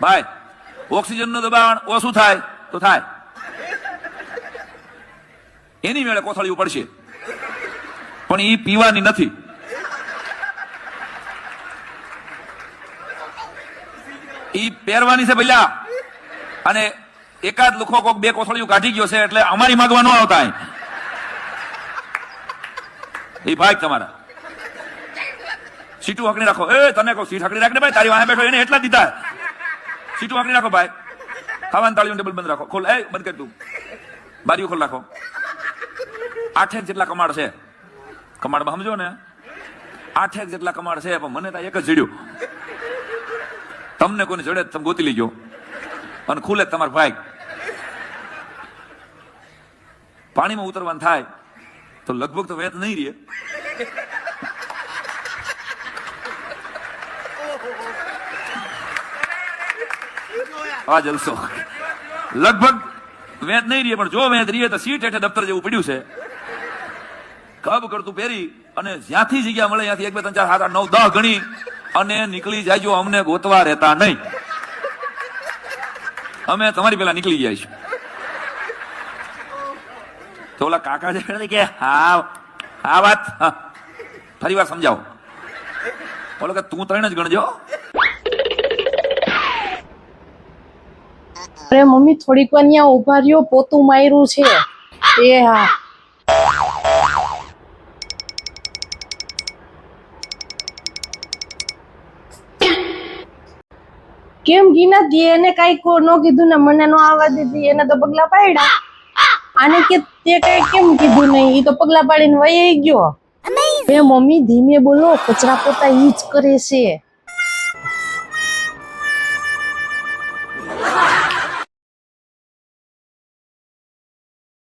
ભાઈ ઓક્સિજનનું દબાણ ઓછું થાય તો થાય. એની વેળે કોથળી પડશે. પણ એ પીવાની નથી. ઈ પહેરવાની છે પેલા અને એકાદ લુખો કોક બે કોથળીઓ કાઢી ગયો છે એટલે અમારી માગવા ન આવતા એ ભાઈ તમારા. સીટું હકડી રાખો. એ, તને કહું, સીટ હકડી રાખને ભાઈ, તારી વાહે બેઠો એને એટલા દીધા. સીટું હકડી રાખો ભાઈ. ખાવાનું તાળીઓ ટેબલ બંધ રાખો. ખોલ. એ, બંધ કરી તું બારીઓ ખોલ રાખો. આઠેક જેટલા કમાડ છે. કમાડમાં સમજો ને. આઠેક જેટલા કમાડ છે, પણ મને તો એક જ જડ્યું તમને કોઈને જડે તમે ગોતી લીજો. અને ખુલે તમારો ભાઈ. પાણીમાં ઉતરવાનું થાય, તો લગભગ તો વેત નહીં રહે. આ જલસો. લગભગ વેત નહીં રહીએ પણ જો વેત રહીએ તો સીટ હેઠે દફતર જેવું પડ્યું છે. કબ કરતું પહેરી અને જ્યાંથી જગ્યા મળે ત્યાંથી એક, બે, ત્રણ, ચાર, સાત નવ દહ ગણી અને નીકળી જાયજો, અમને ગોતવા રહેતા નહીં. અમે તમારી પેલા નીકળી ગયા છીએ. તો ઓલા કાકા છે કે, હા આ વાત. ફરી વાર સમજાવો. બોલો કે, તું ત્રણ જ ગણજો. અરે મમ્મી થોડીક વાર ત્યાં ઊભા રહ્યો પોતું માર્યું છે. એ હા. કેમ ગીના દી એને કઈ ન કીધું ને મને નો આવવા દીધી એને તો પગલા પાડ્યા. આને કે તે કઈ કેમ કીધું નહીં? એ તો પગલા પાડીને વહી ગયો. એ મમ્મી ધીમે બોલો કચરા પોતા ઈ જ કરે છે.